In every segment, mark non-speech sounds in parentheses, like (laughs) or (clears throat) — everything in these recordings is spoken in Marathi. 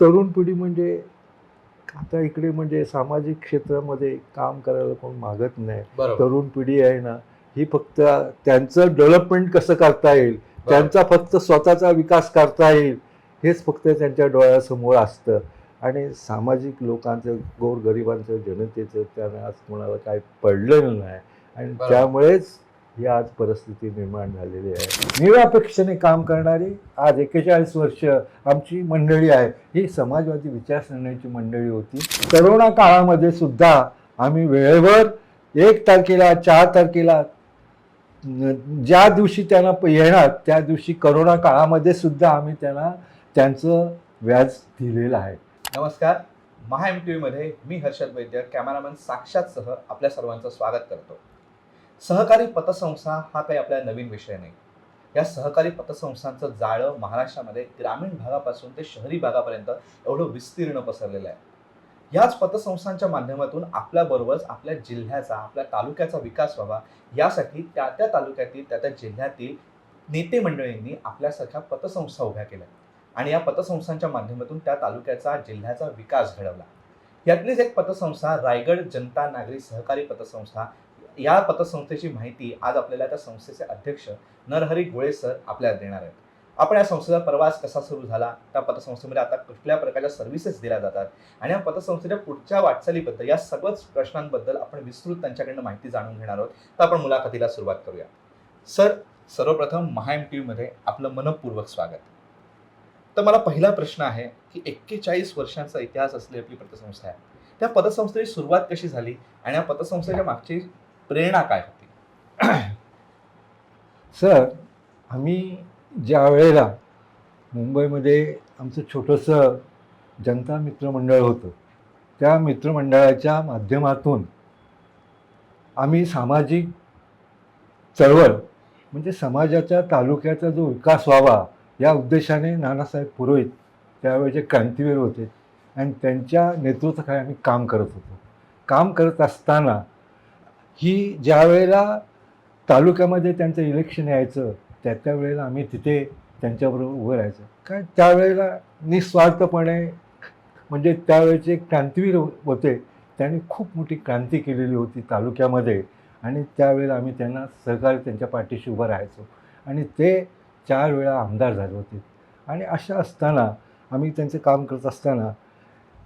तरुण पिढी म्हणजे आता इकडे म्हणजे सामाजिक क्षेत्रामध्ये काम करायला कोण मागत नाही. तरुण पिढी आहे ना ही फक्त त्यांचं डेव्हलपमेंट कसं करता येईल त्यांचा फक्त स्वतःचा विकास करता येईल हेच फक्त त्यांच्या डोळ्यासमोर असतं. आणि सामाजिक लोकांचं गोरगरिबांचं जनतेचं त्यांना आज कोणाला काय पडलेलं नाही. आणि. त्यामुळेच ही आज परिस्थिती निर्माण झालेली आहे. निरापेक्षेने काम करणारी आज एक्केचाळीस वर्ष आमची मंडळी आहे. ही समाजवादी विचारसरणीची मंडळी होती. करोना काळामध्ये सुद्धा आम्ही वेळेवर एक तारखेला चार तारखेला ज्या दिवशी त्यांना येणार त्या दिवशी करोना काळामध्ये सुद्धा आम्ही त्यांना त्यांचं व्याज दिलेलं आहे. नमस्कार. महा एम टी व्हीमध्ये मी हर्षद वैद्य कॅमेरामॅन साक्षातसह आपल्या सर्वांचं स्वागत करतो. सहकारी पतसंस्था हा काही आपल्या नवीन विषय नाही. या सहकारी पतसंस्थांचं जाळं महाराष्ट्रामध्ये ग्रामीण भागापासून ते शहरी भागापर्यंत एवढं विस्तीर्ण पसरलेलं आहे. याच पतसंस्थांच्या माध्यमातून आपल्याबरोबरच आपल्या जिल्ह्याचा आपल्या तालुक्याचा विकास व्हावा यासाठी त्या त्या तालुक्यातील त्या त्या जिल्ह्यातील नेते मंडळींनी आपल्यासारख्या पतसंस्था उभ्या केल्या. आणि या पतसंस्थांच्या माध्यमातून त्या तालुक्याचा जिल्ह्याचा विकास घडवला. यातलीच एक पतसंस्था रायगड जनता नागरी सहकारी पतसंस्था या पतसंस्थेची माहिती आज आपल्याला त्या संस्थेचे अध्यक्ष नरहरी गोळे सर आपल्याला देणार आहेत. आपण या संस्थेचा प्रवास कसा सुरू झाला? त्या पतसंस्थेमध्ये आता कुठल्या प्रकारच्या सर्व्हिसेस दिल्या जातात? आणि या पतसंस्थेच्या पुढच्या वाटचालीबद्दल या सर्वच प्रश्नांबद्दल आपण विस्तृत त्यांच्याकडनं माहिती जाणून घेणार आहोत. तर आपण मुलाखतीला सुरुवात करूया. सर सर्वप्रथम महाएम टी व्हीमध्ये आपलं मनपूर्वक स्वागत. तर मला पहिला प्रश्न आहे की एक्केचाळीस वर्षांचा इतिहास असलेली आपली पतसंस्था आहे. त्या पतसंस्थेची सुरुवात कशी झाली? आणि या पतसंस्थेच्या मागची प्रेरणा काय होती? (clears throat) सर आम्ही ज्या वेळेला मुंबईमध्ये आमचं छोटंसं जनता मित्रमंडळ होतं त्या मित्रमंडळाच्या माध्यमातून आम्ही सामाजिक चळवळ म्हणजे समाजाच्या तालुक्याचा जो विकास व्हावा या उद्देशाने नानासाहेब पुरोहित त्यावेळेचे क्रांतीवीर होते आणि त्यांच्या नेतृत्वाखाली आम्ही काम करत होतो. काम करत असताना ही ज्या वेळेला तालुक्यामध्ये त्यांचं इलेक्शन यायचं त्या त्या वेळेला आम्ही तिथे त्यांच्याबरोबर उभं राहायचं. काय त्यावेळेला निस्वार्थपणे म्हणजे त्यावेळेचे क्रांतीवीर होते त्यांनी खूप मोठी क्रांती केलेली होती तालुक्यामध्ये. आणि त्यावेळेला आम्ही त्यांना सहकार्य त्यांच्या पाठीशी उभं राहायचो. आणि ते चार वेळा आमदार झाले होते. आणि अशा असताना आम्ही त्यांचं काम करत असताना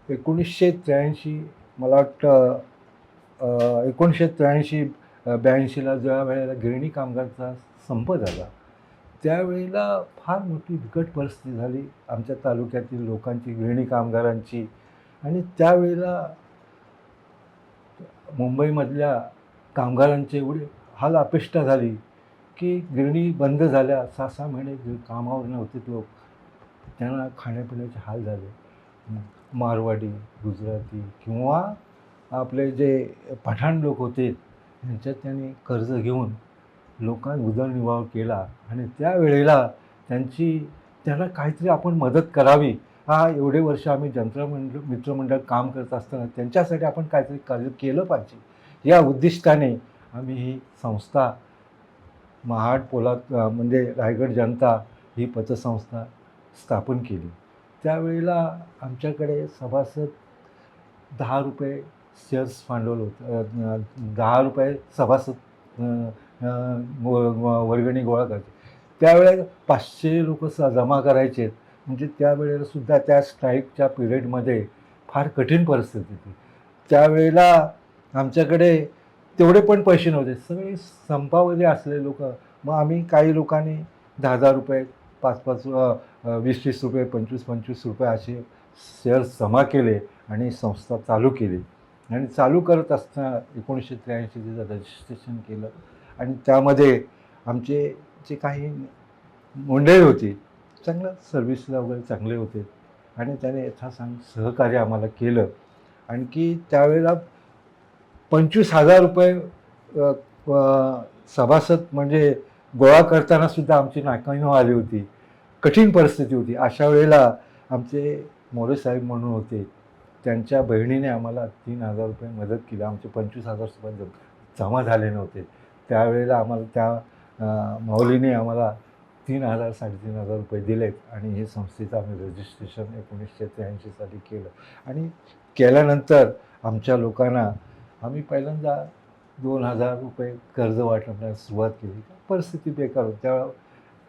एकोणीसशे त्र्याऐंशी मला वाटतं एकोणीसशे त्र्याऐंशी ब्याऐंशीला ज्या वेळेला गिरणी कामगारचा संप झाला त्यावेळेला फार मोठी बिकट परिस्थिती झाली. आमच्या तालुक्यातील लोकांची गिरणी कामगारांची आणि त्यावेळेला मुंबईमधल्या कामगारांचे एवढे हाल अपेष्टा झाली की गिरणी बंद झाल्या. सहा सहा महिने कामावर नव्हते लोक त्यांना खाण्यापिण्याचे हाल झाले. मारवाडी गुजराती किंवा आपले जे पठाण लोक होते त्यांच्यात त्यांनी कर्ज घेऊन लोकांना उदरनिर्वाह केला आणि त्यावेळेला त्यांची त्यांना काहीतरी आपण मदत करावी. हा एवढे वर्ष आम्ही जंत्रमंडळ मित्रमंडळ काम करत असताना त्यांच्यासाठी आपण काहीतरी कार्य केलं पाहिजे. या उद्दिष्टाने आम्ही ही संस्था महाड पोलाद म्हणजे रायगड जनता ही पतसंस्था स्थापन केली. त्यावेळेला आमच्याकडे सभासद दहा रुपये शेअर्स भांडवल होतं दहा रुपये सभासद व- वर्गणी गोळा करायचे. त्यावेळेला पाचशे लोक स जमा करायचे. म्हणजे त्यावेळेला सुद्धा त्या स्ट्राईकच्या पिरियडमध्ये फार कठीण परिस्थिती होती. त्यावेळेला आमच्याकडे तेवढे पण पैसे नव्हते. सगळे संपामध्ये असले लोक मग आम्ही काही लोकांनी दहा हजार रुपये पाच पाच वीस वीस रुपये पंचवीस पंचवीस रुपये असे शेअर्स जमा केले आणि संस्था चालू केली. आणि चालू करत असताना एकोणीसशे त्र्याऐंशी तिचं रजिस्ट्रेशन केलं. आणि त्यामध्ये आमचे जे काही मंडळी होती चांगलं सर्व्हिसला वगैरे चांगले होते. आणि त्याने यथासांग सहकार्य आम्हाला केलं. आणखी त्यावेळेला पंचवीस हजार रुपये सभासद म्हणजे गोळा करताना सुद्धा आमची नाकाणी आली होती. कठीण परिस्थिती होती. अशा वेळेला आमचे मोरे साहेब म्हणून होते त्यांच्या बहिणीने आम्हाला तीन हजार रुपये मदत केली. आमचे पंचवीस हजार रुपये जम- जमा झाले नव्हते. त्यावेळेला आम्हाला त्या माऊलीने आम्हाला तीन हजार साडेतीन हजार रुपये दिलेत आणि हे संस्थेचं आम्ही रजिस्ट्रेशन एकोणीसशे त्र्याऐंशी साली केलं. आणि केल्यानंतर आमच्या लोकांना आम्ही पहिल्यांदा दोन हजार रुपये कर्ज वाटण्यास सुरुवात केली. परिस्थिती बेकार होती. त्या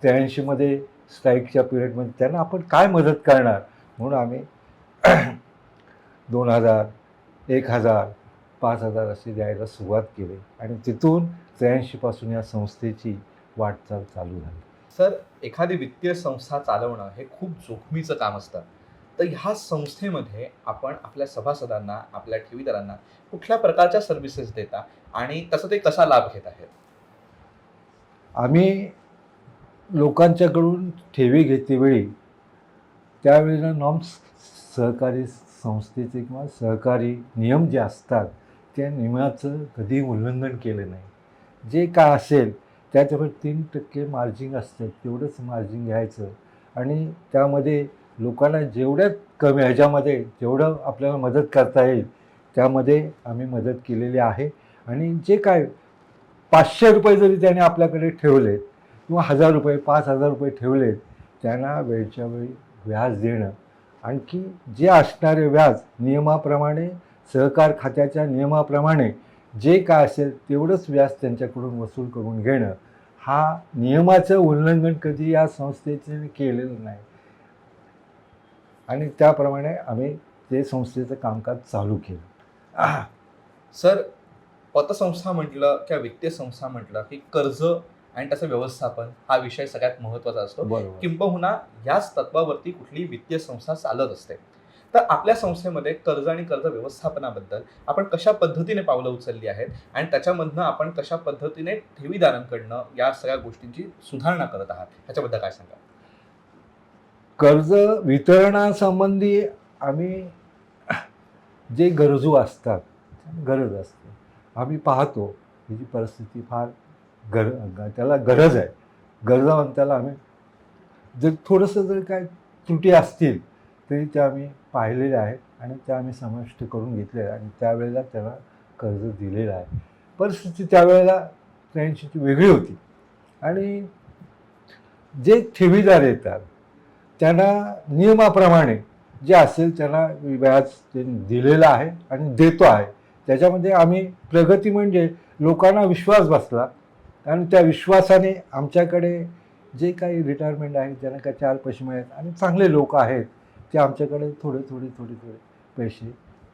त्र्याऐंशीमध्ये स्ट्राईकच्या पिरियडमध्ये त्यांना आपण काय मदत करणार? म्हणून आम्ही दोन हजार एक हजार पाच हजार असे द्यायला सुरुवात केली आणि तिथून त्र्याऐंशीपासून या संस्थेची वाटचाल चालू झाली. सर एखादी वित्तीय संस्था चालवणं हे खूप जोखमीचं काम असतं. तर ह्या संस्थेमध्ये आपण आपल्या सभासदांना आपल्या ठेवीदारांना कुठल्या प्रकारच्या सर्व्हिसेस देता आणि तसं ते कसा लाभ घेत आहेत? आम्ही लोकांच्याकडून ठेवी घेतेवेळी त्यावेळेला नॉर्म्स सहकारी संस्थेचे किंवा सहकारी नियम जे असतात त्या नियमाचं कधी उल्लंघन केलं नाही. जे काय असेल त्याच्यावर तीन टक्के मार्जिन असतं तेवढंच मार्जिन घ्यायचं. आणि त्यामध्ये लोकांना जेवढ्यात कमी ह्याच्यामध्ये जेवढं आपल्याला मदत करता येईल त्यामध्ये आम्ही मदत केलेली आहे. आणि जे काय पाचशे रुपये जरी त्याने आपल्याकडे ठेवलेत किंवा हजार रुपये पाच हजार रुपये ठेवलेत त्यांना वेळच्या वेळी व्याज देणं आणखी जे असणारे व्याज नियमाप्रमाणे सहकार खात्याच्या नियमाप्रमाणे जे काय असेल तेवढंच व्याज त्यांच्याकडून वसूल करून घेणं हा नियमाचं उल्लंघन कधी या संस्थेचे केलेलं नाही. आणि त्याप्रमाणे आम्ही ते संस्थेचं कामकाज चालू केलं. सर पतसंस्था म्हटलं किंवा वित्तीय संस्था म्हटलं की कर्ज आणि त्याचं व्यवस्थापन हा विषय सगळ्यात महत्त्वाचा असतो. किंबहुना याच तत्वावरती कुठली वित्तीय संस्था चालत असते. तर आपल्या संस्थेमध्ये कर्ज आणि कर्ज व्यवस्थापनाबद्दल आपण कशा पद्धतीने पावलं उचलली आहेत आणि त्याच्यामधनं आपण कशा पद्धतीने ठेवीदारांकडनं या सगळ्या गोष्टींची सुधारणा करत आहात? ह्याच्याबद्दल काय सांगा कर्ज वितरणासंबंधी आम्ही जे गरजू असतात गरज असते आम्ही पाहतो ही परिस्थिती फार गर त्याला गरज आहे. गरजावंताला आम्ही जर थोडंसं जर काय त्रुटी असतील तरी त्या आम्ही पाहिलेल्या आहेत आणि त्या आम्ही समाविष्ट करून घेतलेल्या आहे आणि त्यावेळेला त्याला कर्ज दिलेलं आहे. परिस्थिती त्यावेळेला त्यांची वेगळी होती. आणि जे ठेवीदार येतात त्यांना नियमाप्रमाणे जे असेल त्यांना व्याज ते दिलेलं आहे आणि देतो आहे. त्याच्यामध्ये आम्ही प्रगती म्हणजे लोकांना विश्वास बसला कारण त्या विश्वासाने आमच्याकडे जे काही रिटायरमेंट आहेत ज्यांना काय चार पैसे मिळत आणि चांगले लोक आहेत ते आमच्याकडे थोडे थोडे थोडे थोडे पैसे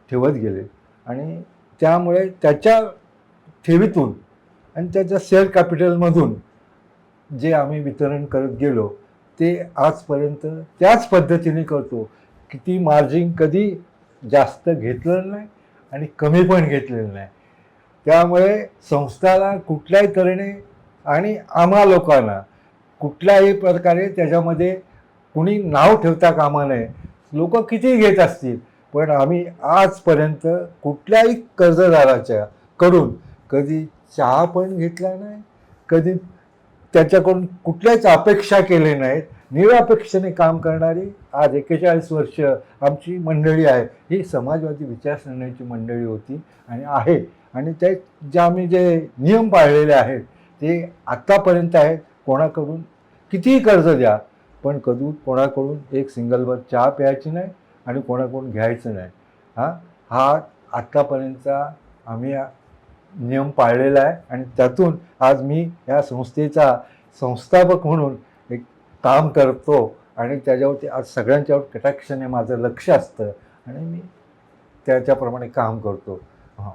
ठेवत गेले. आणि त्यामुळे त्याच्या ठेवीतून आणि त्याच्या शेअर कॅपिटलमधून जे आम्ही वितरण करत गेलो ते आजपर्यंत त्याच पद्धतीने करतो किती मार्जिन कधी जास्त घेतलेलं नाही आणि कमी पण घेतलेलं नाही. त्यामुळे संस्थाला कुठल्याही तऱ्हेने आणि आम्हा लोकांना कुठल्याही प्रकारे त्याच्यामध्ये कुणी नाव ठेवता कामा नये. लोक किती घेत असतील पण आम्ही आजपर्यंत कुठल्याही कर्जदाराच्या कडून कधी चहा पण घेतला नाही कधी त्याच्याकडून कुठल्याच अपेक्षा केले नाहीत. निरापेक्षेने काम करणारी आज एक्केचाळीस वर्ष आमची मंडळी आहे. ही समाजवादी विचारसरणीची मंडळी होती आणि आहे. आणि ते जे आम्ही जे नियम पाळलेले आहेत ते आत्तापर्यंत आहेत. कोणाकडून? कितीही कर्ज द्या पण कधी कोणाकडून एक सिंगलवर चहा प्यायची नाही आणि कोणाकडून घ्यायचं नाही. हा हा आत्तापर्यंतचा आम्ही नियम पाळलेला आहे आणि त्यातून आज मी या संस्थेचा संस्थापक म्हणून एक काम करतो आणि त्याच्यावरती आज सगळ्यांच्यावर कटाक्षाने माझं लक्ष असतं आणि मी त्याच्याप्रमाणे काम करतो. हां.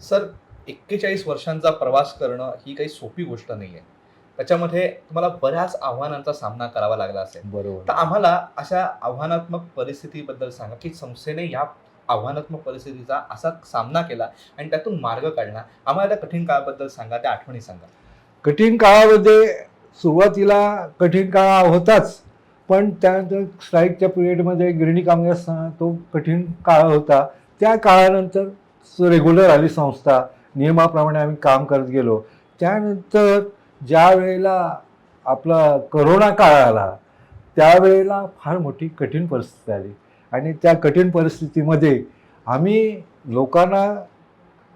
सर एक्केचाळीस वर्षांचा प्रवास करणं ही काही सोपी गोष्ट नाही आहे त्याच्यामध्ये तुम्हाला बऱ्याच आव्हानांचा सामना करावा लागला असेल. तर बरोबर आम्हाला अशा आव्हानात्मक परिस्थितीबद्दल सांगा की संस्थेने या आव्हानात्मक परिस्थितीचा असा सामना केला आणि त्यातून मार्ग काढला. आम्हाला त्या कठीण काळाबद्दल सांगा त्या आठवणी सांगा. कठीण काळामध्ये सुरुवातीला कठीण काळ होताच पण त्यानंतर स्ट्राईकच्या पिरियडमध्ये गिरणी कामगार तो कठीण काळ होता. त्या काळानंतर रेग्युलर आली संस्था नियमाप्रमाणे आम्ही काम करत गेलो. त्यानंतर ज्या वेळेला आपला करोना काळ आला त्यावेळेला फार मोठी कठीण परिस्थिती आली. आणि त्या कठीण परिस्थितीमध्ये आम्ही लोकांना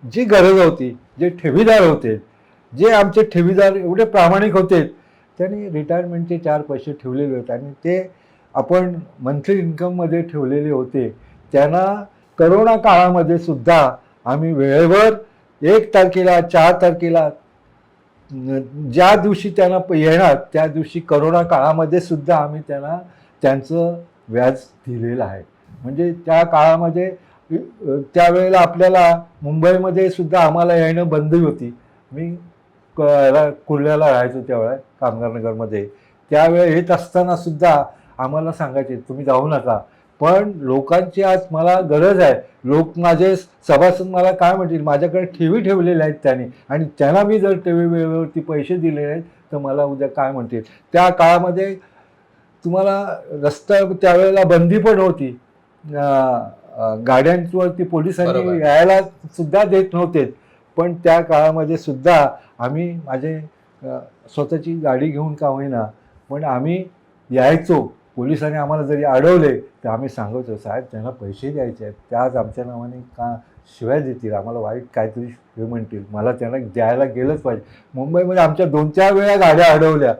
जी गरज होती जे ठेवीदार होते जे आमचे ठेवीदार एवढे प्रामाणिक होते त्यांनी रिटायरमेंटचे चार पैसे ठेवलेले होते. आणि ते आपण मंथली इन्कममध्ये ठेवलेले होते. त्यांना करोना काळामध्ये सुद्धा आम्ही वेळेवर एक तारखेला चार तारखेला ज्या दिवशी त्यांना प- येणार त्या दिवशी करोना काळामध्ये सुद्धा आम्ही त्यांना त्यांचं व्याज दिलेलं आहे. म्हणजे त्या काळामध्ये त्यावेळेला आपल्याला मुंबईमध्ये सुद्धा आम्हाला येणं बंद होती. मी क कुर्ल्याला राहायचो त्यावेळेला कामगारनगरमध्ये त्यावेळेला येत असताना सुद्धा आम्हाला सांगायचे तुम्ही जाऊ नका. पण लोकांची आज मला गरज आहे. लोक माझे सभासद मला काय म्हणतील? माझ्याकडे ठेवी ठेवलेल्या आहेत त्यांनी. आणि त्यांना मी जर ठेवी वेळेवरती पैसे दिले नाहीत तर मला उद्या काय म्हणतील? त्या काळामध्ये तुम्हाला रस्ता त्यावेळेला बंदी पण होती. गाड्यांवरती पोलिसांनी. यायला सुद्धा देत नव्हते. पण त्या काळामध्ये सुद्धा आम्ही माझे स्वतःची गाडी घेऊन का होईना पण आम्ही यायचो. पोलिसांनी आम्हाला जरी अडवले तर आम्ही सांगायचो साहेब त्यांना पैसे द्यायचे आहेत. त्या आज आमच्या नावाने का शिवाय देतील? आम्हाला वाईट काहीतरी हे म्हणतील. मला त्यांना द्यायला गेलंच पाहिजे. मुंबईमध्ये आमच्या दोन चार वेळा गाड्या अडवल्या.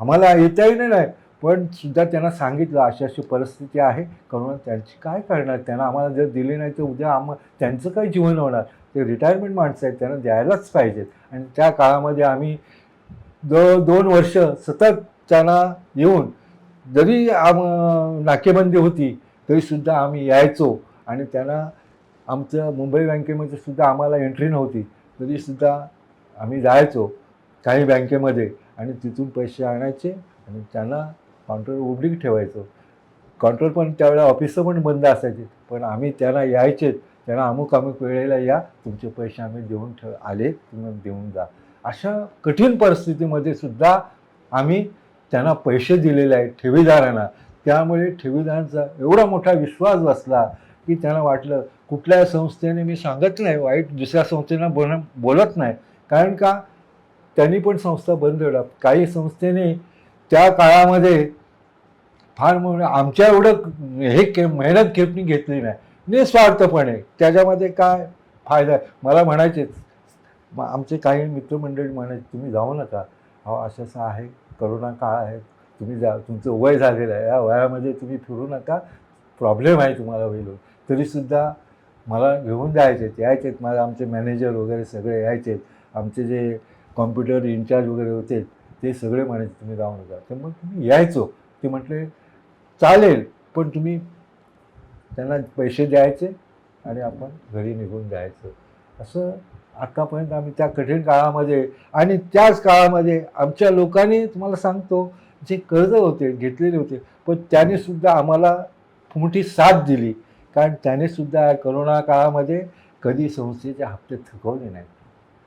आम्हाला येताही नाही. पण सुद्धा त्यांना सांगितलं अशी अशी परिस्थिती आहे. करून त्यांची काय करणार? त्यांना आम्हाला जर दिली नाही तर उद्या आम्हा त्यांचं काय जीवन होणार? ते रिटायरमेंट माणसं आहेत. त्यांना द्यायलाच पाहिजेत. आणि त्या काळामध्ये आम्ही दो दोन वर्ष सतत त्यांना येऊन जरी आम नाकेबंदी होती तरीसुद्धा आम्ही यायचो आणि त्यांना आमचं मुंबई बँकेमध्ये सुद्धा आम्हाला एंट्री नव्हती तरीसुद्धा आम्ही जायचो काही बँकेमध्ये आणि तिथून पैसे आणायचे आणि त्यांना काउंटर उघडी ठेवायचो. काउंटर पण त्यावेळेला ऑफिसं पण बंद असायचे पण आम्ही त्यांना यायचे त्यांना अमुक अमुक वेळेला या तुमचे पैसे आम्ही देऊन ठेव आले तुम्ही देऊन जा. अशा कठीण परिस्थितीमध्ये सुद्धा आम्ही त्यांना पैसे दिलेले आहेत ठेवीदारांना. त्यामुळे ठेवीदारांचा एवढा मोठा विश्वास बसला की त्यांना वाटलं कुठल्या संस्थेने मी सांगत नाही वाईट दुसऱ्या संस्थेनं बोल बोलत नाही. कारण का? त्यांनी पण संस्था बंद ठेवल्या. काही संस्थेने त्या काळामध्ये फार म्हणून आमच्या एवढं हे के मेहनत खेपणी घेतली नाही. निस्वार्थपणे. त्याच्यामध्ये काय फायदा आहे? मला म्हणायचेच. आमचे काही मित्रमंडळी म्हणायचे तुम्ही जाऊ नका. अहो असं असं आहे. करोना काळ आहे? तुम्ही जा तुमचं वय झालेलं आहे. या वयामध्ये तुम्ही फिरू नका. प्रॉब्लेम आहे तुम्हाला होईल तरीसुद्धा मला घेऊन जायचे यायचेत मला आमचे मॅनेजर वगैरे सगळे यायचेत आमचे जे कॉम्प्युटर इन्चार्ज वगैरे होते ते सगळे म्हणायचे तुम्ही जाऊ नका. तर मग तुम्ही यायचो. ते म्हटले चालेल पण तुम्ही त्यांना पैसे द्यायचे आणि आपण घरी निघून जायचं. असं आत्तापर्यंत आम्ही त्या कठीण काळामध्ये आणि त्याच काळामध्ये आमच्या लोकांनी तुम्हाला सांगतो जे कर्ज होते घेतलेले होते पण त्याने सुद्धा आम्हाला मोठी साथ दिली. कारण त्याने सुद्धा करोना काळामध्ये कधी संस्थेचे हप्ते थकवले नाही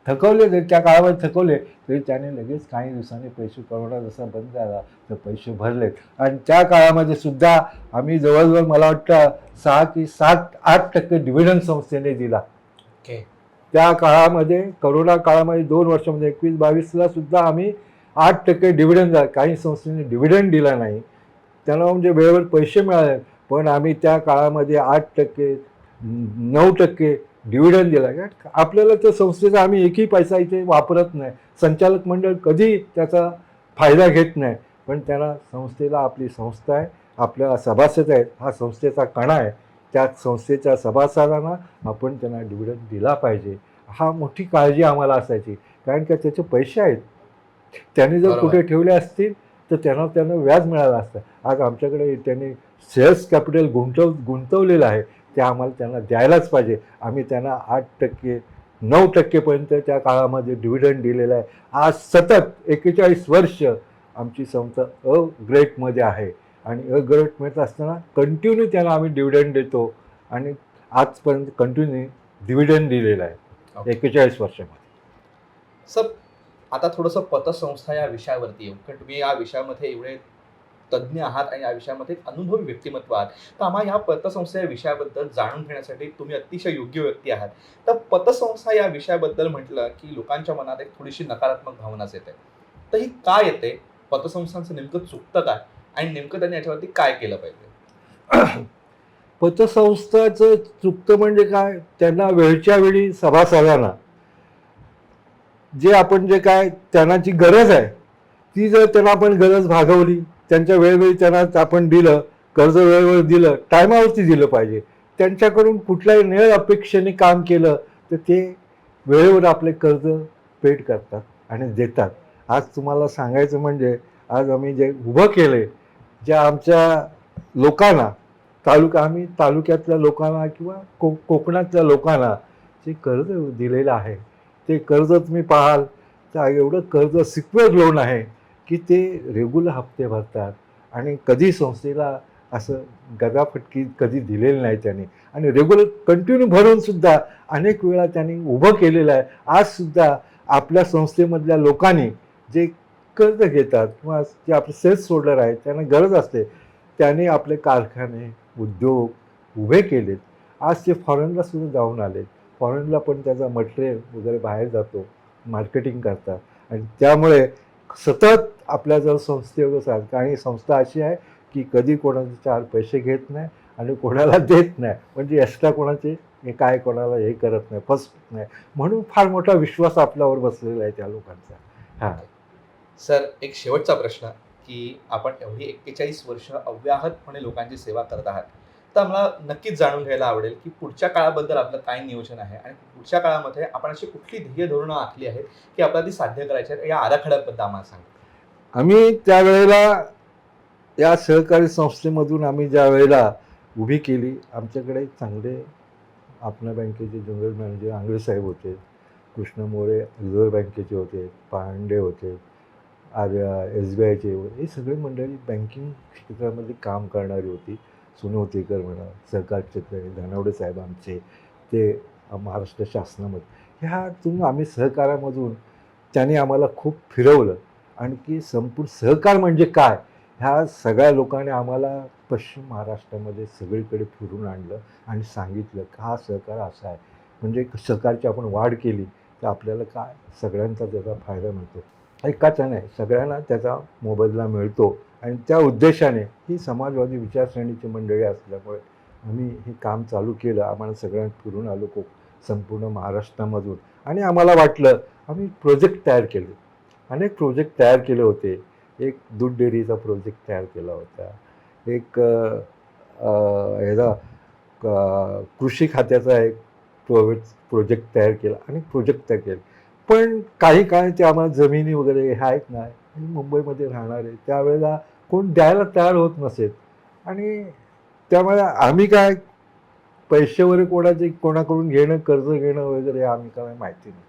थकवले जरी त्या काळामध्ये थकवले तरी त्याने लगेच काही दिवसांनी पैसे करोना जसा बंद झाला तर पैसे भरलेत. आणि त्या काळामध्ये सुद्धा आम्ही जवळजवळ मला वाटतं सहा की सात आठ टक्के डिव्हिडंड संस्थेने दिला. ओके त्या काळामध्ये करोना काळामध्ये दोन वर्षामध्ये एकवीस बावीसला सुद्धा आम्ही आठ टक्के डिव्हिडंड काही संस्थेने डिव्हिडंड दिला नाही. त्यांना म्हणजे वेळेवर पैसे मिळाले पण आम्ही त्या काळामध्ये आठ टक्के नऊ टक्के डिव्हिडंड दिला. कारण आपल्याला त्या संस्थेचा आम्ही एकही पैसा इथे वापरत नाही. संचालक मंडळ कधी त्याचा फायदा घेत नाही. पण त्यांना संस्थेला आपली संस्था आहे आपल्याला सभासद आहेत हा संस्थेचा कणा आहे. त्या संस्थेच्या सभासदांना आपण त्यांना डिव्हिडंड दिला पाहिजे. हा मोठी काळजी आम्हाला असायची. कारण का त्याचे पैसे आहेत. त्यांनी जर. कुठे ठेवले असतील तर त्यांना त्यांना व्याज मिळालं असतं. आज आमच्याकडे त्यांनी सेल्स कॅपिटल गुंतव गुंतवलेलं आहे. ते आम्हाला त्यांना द्यायलाच पाहिजे. आम्ही त्यांना आठ टक्के नऊ टक्केपर्यंत त्या काळामध्ये डिव्हिडंड दिलेलं आहे. आज सतत एकेचाळीस वर्ष आमची संस्था अ ग्रेटमध्ये आहे. आणि अ ग्रेटमध्ये असताना कंटिन्यू त्यांना आम्ही डिव्हिडंड देतो. आणि आजपर्यंत कंटिन्यू डिव्हिडंड दिलेला आहे. एकेचाळीस वर्षामध्ये. सर आता थोडंसं पतसंस्था या विषयावरती येऊ. कारण तुम्ही या विषयामध्ये एवढे तज्ज्ञ आहात आणि या विषयामध्ये अनुभवी व्यक्तिमत्व आहात. तर आम्हाला या पतसंस्था या विषयाबद्दल जाणून घेण्यासाठी तुम्ही अतिशय योग्य व्यक्ती आहात. तर पतसंस्था या विषयाबद्दल म्हटलं की लोकांच्या मनात एक थोडीशी नकारात्मक भावनाच येते. तर ही काय येते? पतसंस्थांचं नेमकं चुकतं काय? आणि नेमकं त्यांनी याच्यावरती काय केलं पाहिजे? (coughs) पतसंस्थाचं चुकतं म्हणजे काय? त्यांना वेळच्या वेळी सभासदांना. जे आपण जे काय त्यांना जी गरज आहे ती जर त्यांना आपण गरज भागवली त्यांच्या वेळोवेळी त्यांना आपण दिलं कर्ज वेळेवर दिलं टायमावरती दिलं पाहिजे. त्यांच्याकडून कुठल्याही नेळ अपेक्षेने काम केलं तर ते वेळेवर आपले कर्ज पेड करतात आणि देतात. आज तुम्हाला सांगायचं म्हणजे आज आम्ही जे उभं केले ज्या आमच्या लोकांना तालुका आम्ही तालुक्यातल्या लोकांना किंवा को कोकणातल्या लोकांना जे कर्ज दिलेलं आहे ते कर्ज तुम्ही पाहाल तर एवढं कर्ज सिक्युअर लोन आहे की ते रेग्युलर हप्ते भरतात. आणि कधी संस्थेला असं गदाफटकी कधी दिलेली नाही त्यांनी. आणि रेग्युलर कंटिन्यू भरूनसुद्धा अनेक वेळा त्यांनी उभं केलेलं आहे. आजसुद्धा आपल्या संस्थेमधल्या लोकांनी जे कर्ज घेतात किंवा जे आपले सेल्स होल्डर आहेत त्यांना गरज असते त्यांनी आपले कारखाने उद्योग उभे केलेत. आज ते फॉरेनला सुद्धा जाऊन आले फॉरेनला पण त्याचा मटेरियल वगैरे बाहेर जातो मार्केटिंग करतात. आणि त्यामुळे सतत आपल्या जर संस्थेवर सारखं आणि संस्था अशी आहे की कधी कोणाचे चार पैसे घेत नाही आणि कोणाला देत नाही. म्हणजे एक्स्ट्रा कोणाचे हे काय कोणाला हे करत नाही फसत नाही. म्हणून फार मोठा विश्वास आपल्यावर बसलेला आहे त्या लोकांचा. हां. सर एक शेवटचा प्रश्न की आपण एवढी एक्केचाळीस वर्ष अव्याहतपणे लोकांची सेवा करत आहात तर मला नक्कीच जाणून घ्यायला आवडेल की पुढच्या काळाबद्दल आपलं काय नियोजन आहे आणि पुढच्या काळामध्ये आपण अशी कुठली ध्येय धोरणं आखली आहेत की आपल्याला ती साध्य करायची आहेत या आराखड्याबद्दल आम्हाला सांगा. आम्ही त्यावेळेला या सहकारी संस्थेमधून आम्ही ज्या वेळेला उभी केली आमच्याकडे चांगले आपल्या बँकेचे जनरल मॅनेजर आंगळे साहेब होते कृष्ण मोरे रिझर्व्ह बँकेचे होते पांडे होते आर एस बी आयचे हे सगळे मंडळी बँकिंग क्षेत्रामध्ये काम करणारी होती. सोनवतेकर म्हणा सहकार क्षेत्र धनावडे साहेब आमचे ते महाराष्ट्र शासनामध्ये. ह्यातून आम्ही सहकारामधून त्यांनी आम्हाला खूप फिरवलं. आणखी संपूर्ण सहकार म्हणजे काय? ह्या सगळ्या लोकांनी आम्हाला पश्चिम महाराष्ट्रामध्ये सगळीकडे फिरून आणलं आणि सांगितलं का हा सहकार असा आहे. म्हणजे सहकारची आपण वाढ केली तर आपल्याला काय सगळ्यांचा त्याचा फायदा मिळतो. एकाचा नाही सगळ्यांना त्याचा मोबदला मिळतो. आणि त्या उद्देशाने ही समाजवादी विचारसरणीची मंडळी असल्यामुळे आम्ही हे काम चालू केलं. आम्हाला सगळ्यांना फिरून आलो को संपूर्ण महाराष्ट्रामधून. आणि आम्हाला वाटलं आम्ही प्रोजेक्ट तयार केले. अनेक प्रोजेक्ट तयार केले होते. एक दूध डेअरीचा प्रोजेक्ट तयार केला होता. एक ह्याचा कृषी खात्याचा एक प्रोजेक्ट तयार केला. आणि प्रोजेक्ट तयार केले. पण काही काळ ते आम्हाला जमिनी वगैरे हे आहेत ना मुंबईमध्ये राहणार आहे. त्यावेळेला कोण द्यायला तयार होत नसेल. आणि त्यामुळे आम्ही काय पैसे वगैरे कोणाचे कोणाकडून घेणं कर्ज घेणं वगैरे हे आम्ही काय माहिती नाही.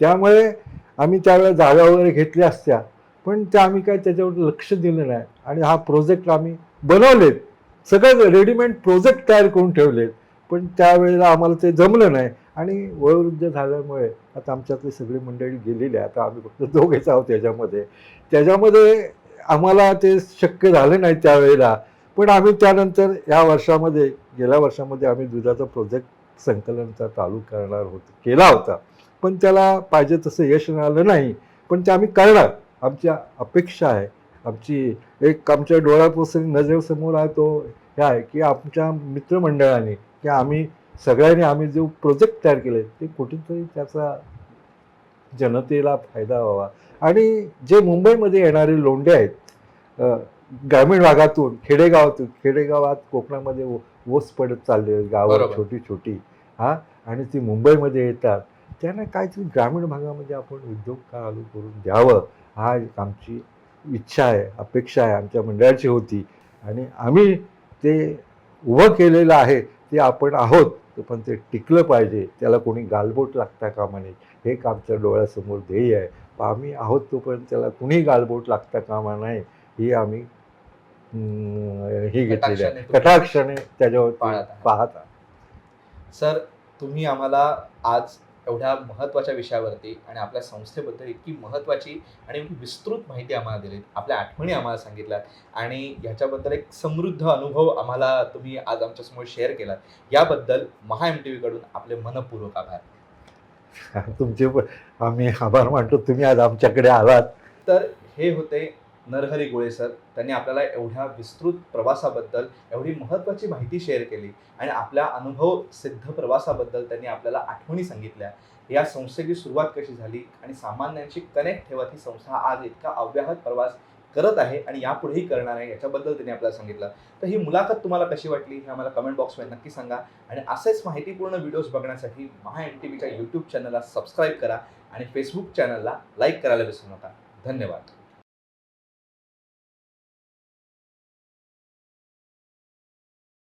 त्यामुळे आम्ही त्यावेळेला जागा वगैरे घेतल्या असत्या पण त्या आम्ही काय त्याच्यावर लक्ष दिलं नाही. आणि हा प्रोजेक्ट आम्ही बनवलेत. सगळं रेडीमेड प्रोजेक्ट तयार करून ठेवलेत. पण त्यावेळेला आम्हाला ते जमलं नाही. आणि वयोवृद्ध झाल्यामुळे आता आमच्यातली सगळी मंडळी गेलेली आहे. आता आम्ही फक्त दोघेच आहोत त्याच्यामध्ये त्याच्यामध्ये आम्हाला ते शक्य झालं नाही त्यावेळेला. पण आम्ही त्यानंतर या वर्षामध्ये गेल्या वर्षामध्ये आम्ही दुधाचा प्रोजेक्ट संकलनचा चालू करणार होतो केला होता. पण त्याला पाहिजे तसं यश मिळालं नाही. पण ते आम्ही करणार. आमची अपेक्षा आहे. आमची एक आमच्या डोळ्यापासून नजरेसमोर आहे तो हे आहे की आमच्या मित्रमंडळाने की आम्ही सगळ्यांनी आम्ही जो प्रोजेक्ट तयार केले ते कुठेतरी त्याचा जनतेला फायदा व्हावा. आणि जे मुंबईमध्ये येणारे लोंढे आहेत ग्रामीण भागातून खेडेगावातून खेडेगावात कोकणामध्ये ओस पडत चालले गावं. छोटी छोटी हा आणि ती मुंबईमध्ये येतात. त्यांना काहीतरी ग्रामीण भागामध्ये आपण उद्योग चालू करून द्यावं हा एक आमची इच्छा आहे अपेक्षा आहे आमच्या मंडळाची होती. आणि आम्ही ते उभं केलेलं आहे ते आपण आहोत. पण ते टिकलं पाहिजे. त्याला कोणी गालबोट लागता कामा नये. हे आमच्या डोळ्यासमोर ध्येय आहे. आम्ही आहोत तोपर्यंत त्याला कुणीही गालबोट लागता कामा नये ही आम्ही हे घेतलेली आहे. तुम्ही कटाक्षाने त्याच्यावर पाहत. सर तुम्ही आम्हाला आज एवढ्या महत्त्वाच्या विषयावरती आणि आपल्या संस्थेबद्दल इतकी महत्त्वाची आणि विस्तृत माहिती आम्हाला दिली आपल्या आठवणी आम्हाला सांगितल्यात आणि ह्याच्याबद्दल एक समृद्ध अनुभव आम्हाला तुम्ही आज आमच्यासमोर शेअर केलात. याबद्दल महा एम टी व्हीकडून आपले मनपूर्वक आभार. (laughs) तुमचे पण आम्ही आभार मानतो. तुम्ही आज आमच्याकडे आलात. तर हे होते नरहरी गुळे सर त्यांनी आपल्याला एवढ्या विस्तृत प्रवासाबद्दल एवढी महत्त्वाची माहिती शेअर केली आणि आपल्या अनुभव सिद्ध प्रवासाबद्दल त्यांनी आपल्याला आठवणी सांगितल्या. या संस्थेची सुरुवात कशी झाली आणि सामान्यांशी कनेक्ट ठेवत ही संस्था आज इतका अव्याहत प्रवास करत आहे आणि यापुढेही करणार आहे याच्याबद्दल त्यांनी आपल्याला सांगितलं. तर ही मुलाखत तुम्हाला कशी वाटली हे आम्हाला कमेंट बॉक्समध्ये नक्की सांगा आणि असेच माहितीपूर्ण व्हिडिओज बघण्यासाठी महा एम टी व्हीच्या यूट्यूब चॅनलला सबस्क्राईब करा आणि फेसबुक चॅनलला लाईक करायला विसरू नका. धन्यवाद.